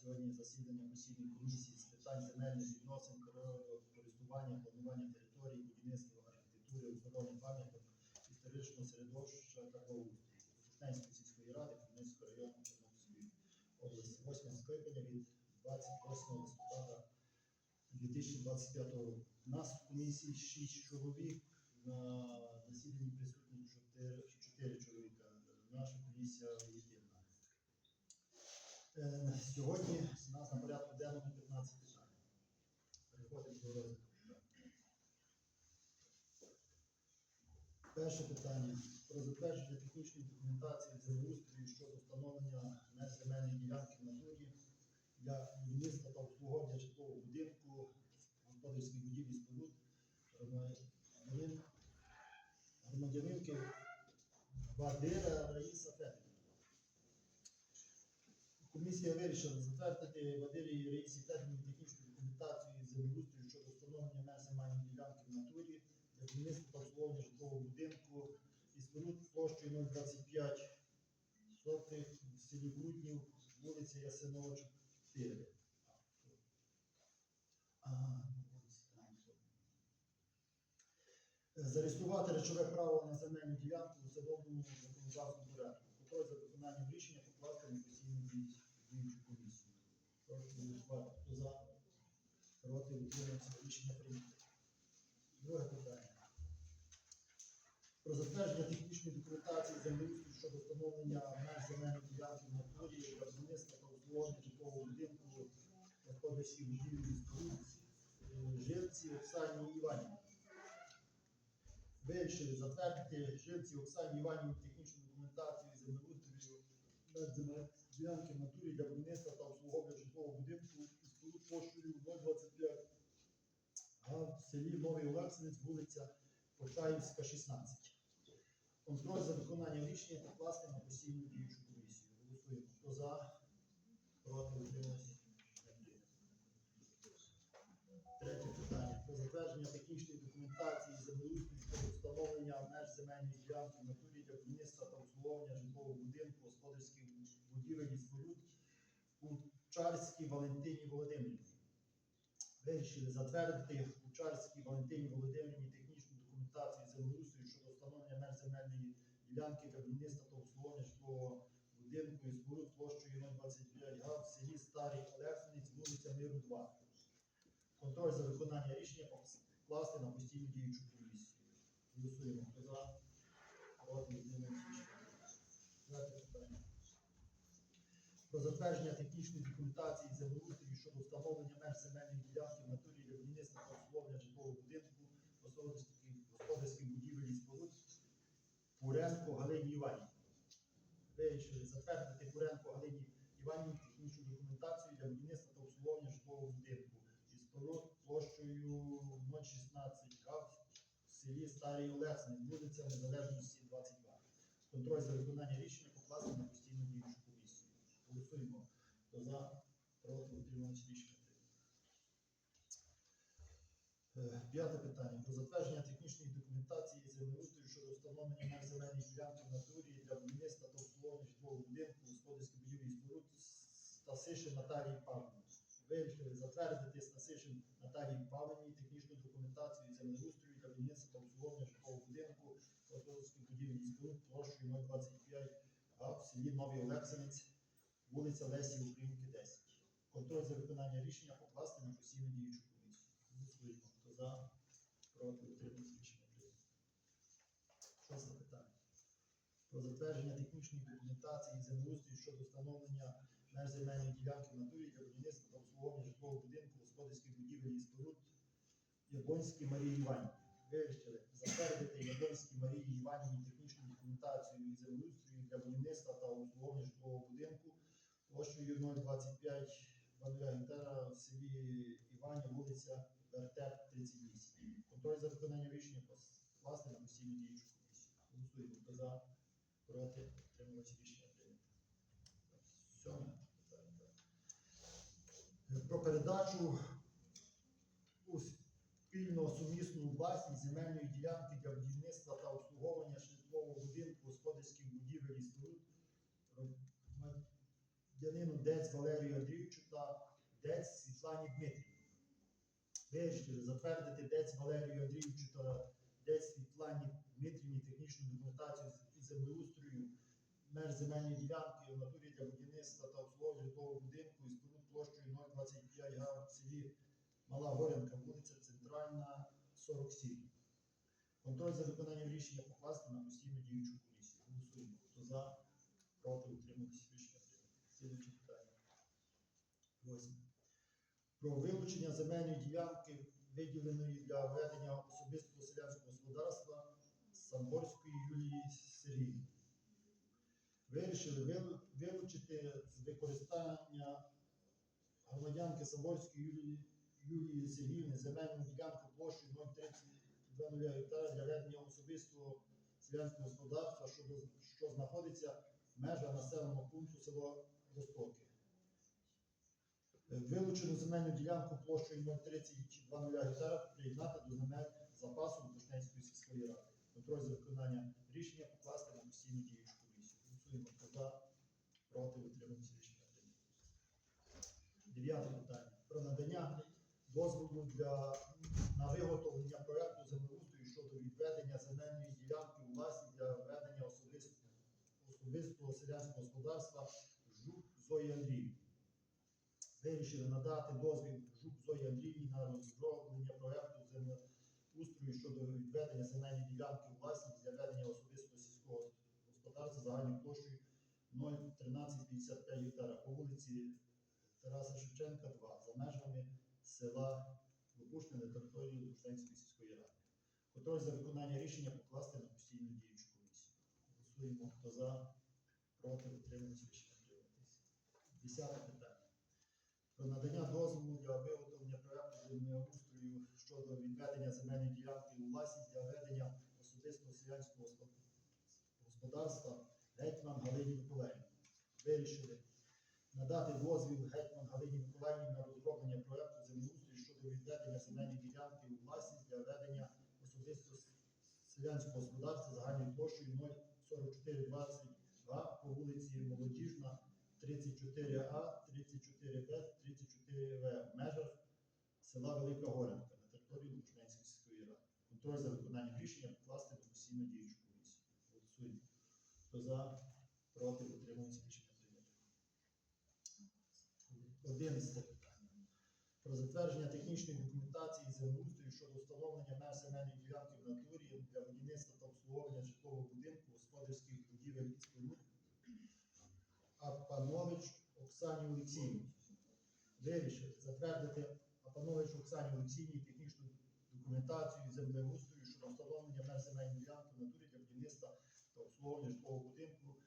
сьогодні засідання постійної комісії з питань земельних відносин, користування, планування території, будівництва, архітектури, охорони пам'яток, історичного середовища та благоустрою сільської ради Хмельницького району Тернопільської області. Восьме скликання від 28 листопада 2025 року. У нас в комісії 6 чоловік, на засіданні присутні 4, 4 чоловіка. Наша комісія єдина. Е, Сьогодні у нас на порядку денному 15 питань. Переходимо до розгляду. Перше питання про затвердження технічної документації землеустрою щодо встановлення меж земельної ділянки в натурі для будівництва та обслуговування житлового будинку, господарських будівлі споруд громадянинки Вадира Раїса Федорівна. Комісія вирішила затвердити Вадирі Раїсі Федорівні технічну документацію землеустрою щодо встановлення меж земельної ділянки в натурі для будівництва та обслуговування житлового будинку і споруд площею 025 сотих в селі Груднів, вулиця Ясинова, 4. Ага, ну, Зареєструвати речове право на земельну ділянку у встановленому законодавством порядку. Контроль за виконанням рішення покласти на постійну дій- діючу комісію. Прошу. Хто за? Проти утримався рішення прийнято. Друге питання. Про затвердження технічної документації землеустрою щодо встановлення меж земельної ділянки в натурі будівництва та обслуговування житлового будинку господарських будівлі споруд е, Живці Оксані Іванівні. Вирішили затвердити Живці Оксані Іванівні технічну документацію землеустрою ділянки в натурі для будівництва та обслуговування житлового будинку і споруд площею 025 а в селі Новий Олексинець, вулиця Почаївська, 16. Контроль за виконанням рішення покласти на постійну діючу комісію. Голосуємо. Хто за? Проти утрималися? Третє питання. Про затвердження документації землеустрою встановлення меж земельної ділянки в натурі для будівництва та обслуговування житлового будинку, господарських будівель і споруд Чарській Валентині Володимирівні. Вирішили затвердити у Чарській Валентині Володимирівні технічну документацію землеустрою щодо встановлення меж земельної ділянки для будівництва та обслуговування житлового будинку і споруд площею 025 га в селі Старий Олексинець, вулиця Миру 2. Контроль за виконання рішення покласти на постійну діючу комісію. Голосуємо. Хто за? Проти рішення. Питання. Про затвердження технічної документації землеустрою щодо встановлення меж земельної ділянки в натурі для будівництва та обслуговування житлового будинку, господарських будівель і споруд Пуренко Галині Іванівні. Вирішили затвердити Пуренко Галині Іванівні технічну документацію для будівництва та обслуговування житлового будинку і споруд площею 016 га в селі Старий Олексин, вулиця Незалежності 22. Контроль за виконання рішення покласти на постійну діючу комісію. Голосуємо. Хто за, проти, утримується рішення. Е, П'яте питання. Про затвердження технічної документації землеустрою щодо встановлення меж земельної ділянки в натурі для будівництва та обслуговування житлового будинку, господарських будівлі споруд Стасишин Наталії Павлівні. Вирішили затвердити Стасишин Наталії Павлівні технічну документацію землеустрою для будівництва та обслуговування житлового будинку, будівлі і споруд площею 025 га в селі Новий Олексинець, вулиця Лесі Українки 10. Контроль за виконання рішення покласти на постійну діючу комісію. Хто за, проти, утримується рішення прийнято. Шосте питання. Про затвердження технічної документації землеустрою щодо встановлення меж земельної ділянки в натурі для будівництва та обслуговування житлового будинку, господарських будівель і споруд Яблонській Марії Іванівні. Вирішили затвердити Яблонській Марії Іванівні технічну документацію і землеустрою для будівництва та обслуговування житлового будинку площею 025 гектара в селі Івані, вулиця Вертеп, 38. Контроль за виконання рішення покласти на постійну діючу комісію. Голосуємо. За, проти, отримувачі рішення прийнято. Сьоме питання. так. Про передачу у спільно сумісну власність земельної ділянки для будівництва та обслуговування житлового будинку, господарських будівель і споруд Дець Валерію Андрійовичу та Дець Світлані Дмитрівні. Вирішили затвердити Дець Валерію Андрійовичу та Дець Світлані Дмитрівні технічну документацію землеустрою меж земельної ділянки в натурі для будівництва та обслуговування житлового будинку із споруд площею 025 га в селі Мала Горянка, вулиця Центральна, 47. Контроль за виконанням рішення покласти на постійну діючу комісію. Голосуємо. Хто за, проти, утриматися рішення. Слідуюче питання. Восьме. Про вилучення земельної ділянки, виділеної для ведення особистого селянського господарства Самборської Юлії Сергіївни. Вирішили вилучити з використання громадянки Самборської Юлії, Юлії Сергіївни земельну ділянку площею 032 гектара для ведення особистого селянського господарства, що, що знаходиться в межах населеного пункту село Ростоки. Е, Вилучену земельну ділянку площею 032 гектара приєднати до земель запасу Бушненської сільської ради. Контроль за виконання рішення покласти на постійну діючу комісію. Голосуємо за, проти, утримуємося. Дев'яте питання. Про надання дозволу для на виготовлення проекту землеустрою щодо відведення земельної ділянки у власність для ведення особистого, особистого селянського господарства Жук Зої Андріївні. Вирішили надати дозвіл Жук Зої Андріївні на розроблення проекту землеустрою щодо відведення земельної ділянки у власність для ведення особистого сільського господарства загальною площею 01355 гектара по вулиці Тараса Шевченка, 2, за межами села Лопушне на території Лушенської сільської ради. Контроль за виконання рішення покласти на постійну діючу комісію. Голосуємо, хто за, проти, утримується рішення прийняти. Десяте питання. Про надання дозволу для виготовлення проекту землеустрою щодо відведення земельної ділянки у власність для ведення особистого селянського господарства гетьман Галині Миколаївні. Вирішили надати дозвіл гетьман Галині Миколаївні на розроблення проекту землеустрою щодо відведення земельної ділянки у власність для ведення особистого с- селянського господарства загальною площею 04422 по вулиці Молодіжна, 34А, 34Б, 34В в межах села Велика Горянка на території Лучненської сільської ради. Контроль за виконанням рішення покласти на постійну діючу комісію. Голосуємо. Хто за, проти, утримується 11 питання. Про затвердження технічної документації і землеустрою щодо встановлення на земельній ділянки в натурі для будівництва та обслуговування житлового будинку, господарських будівель і споруд Апанович Оксані Олексійовні. вирішив затвердити Апанович Оксані Олексійовні технічну документацію і землеустрою щодо встановлення на земельній ділянки в натурі для будівництва та обслуговування житлового будинку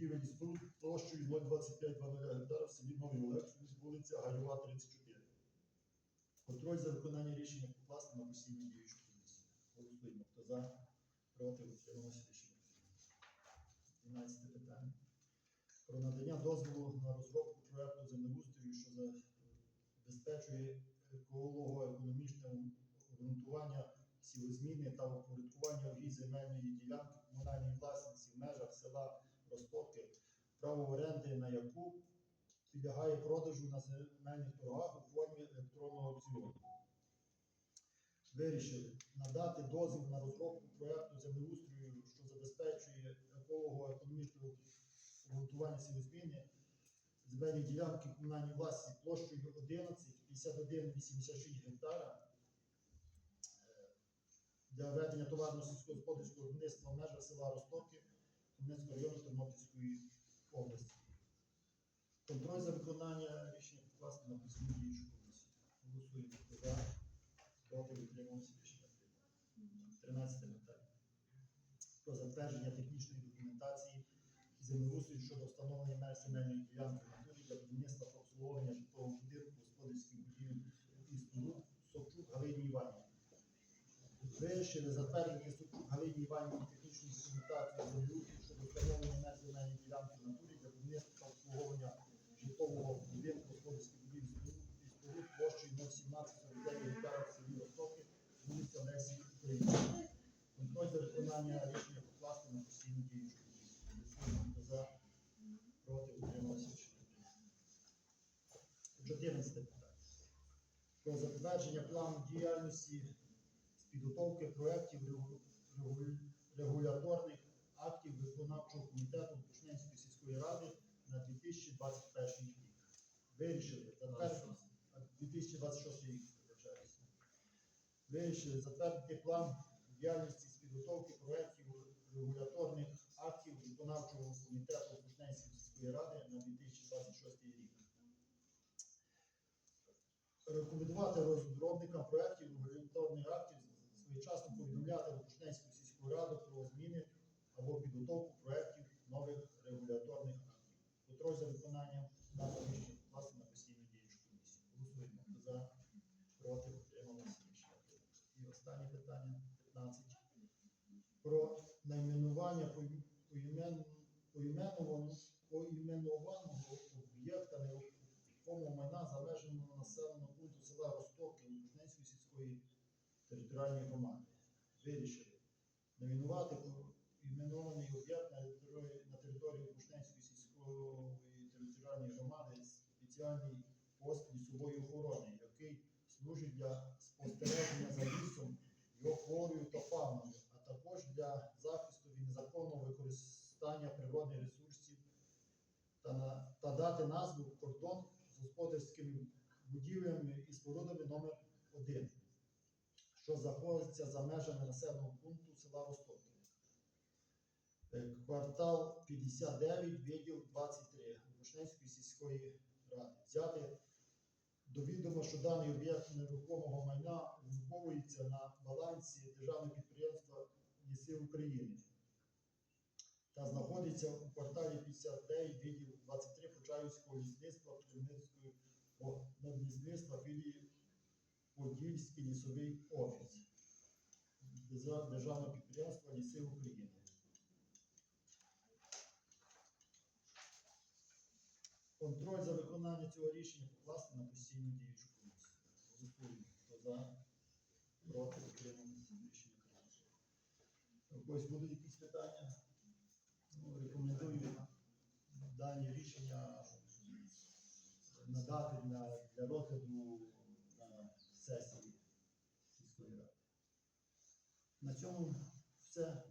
будівель і споруд площею 02500 гектар в селі Новий Олексій, вулиця Гайова, 34. Контроль за виконання рішення покласти на постійну діючу комісію. Голосуємо. Хто за, проти, утрималося рішення. 12 питання. Про надання дозволу на розробку проекту землеустрою, що забезпечує еколого-економічне обґрунтування сілозміни та упорядкування угідь земельної ділянки комунальної власності в межах села Ростоки, право оренди на яку підлягає продажу на земельних торгах у формі електронного аукціону. Вирішили надати дозвіл на розробку проекту землеустрою, що забезпечує еколого-економічне обґрунтування сілозміни земельної ділянки комунальної власності площею 11 51,86 гектара е, для ведення товарно сільськогосподарського виробництва в межах села Ростоки Хмельницького району Тернопільської області. Контроль за виконання рішення покласти на постійну діючу комісію. Голосуємо за, проти утримуємося рішення прийнято. 13 питання. Про затвердження технічної документації землеустрою щодо встановлення меж земельної ділянки натурі для будівництва та обслуговування житлового будинку, господарських будівель і споруд Совчук Галині Іванівні. Вирішили затвердити Совчук Галині Іванівні технічну документацію землю щодо встановлення національної ділянки на турі для будівництва обслуговування житлового будинку господарських будівель і споруд площею 01749 гектарів в селі Востоки, вулиця Лесі України. Контроль за виконання рішення покласти на постійну діючу комісію. За, проти, утрималися 14 питання. Про затвердження плану діяльності з підготовки проєктів регулювання регуляторних актів виконавчого комітету Бушненської сільської ради на 2021 рік. Вирішили затвердити 2026 рік. Вирішили затвердити план діяльності з підготовки проєктів регуляторних актів виконавчого комітету Бушненської сільської ради на 2026 рік. Рекомендувати розробникам проєктів регуляторних актів своєчасно повідомляти Бушненську сільську раду про зміни або підготовку проєктів нових регуляторних актів. Контроль за виконанням даного рішення покласти на постійну діючу комісію. Голосуємо. За, проти, утрималися рішення. І останнє питання 15. Про найменування поім- поімен- поіменованого об'єкта нерухомого майна залежного населеного пункту села Ростовки Лужненської сільської територіальної громади. Вирішили номінувати іменований об'єкт на території, Бушненської сільської територіальної громади спеціальний пост лісової охорони, який служить для спостереження за лісом, його флорою та фауною, а також для захисту від незаконного використання природних ресурсів та, на, та дати назву кордон з господарськими будівлями і спорудами номер 1 що знаходиться за межами населеного пункту села Ростовки. Е, Квартал 59, відділ 23 Бушненської сільської ради. Взяти до відома, що даний об'єкт нерухомого майна обліковується на балансі державного підприємства Ліси України та знаходиться у кварталі 59, відділ 23 Почаївського лісництва Кремлівської надлісництва філії Подільський лісовий офіс Державного підприємства Ліси України. Контроль за виконанням цього рішення покласти на постійну діючу комісію. Голосуємо. Хто за, проти, утрималися, рішення. У когось будуть якісь питання? Ну, рекомендую дані рішення надати для, розгляду сесії сільської ради. На цьому все.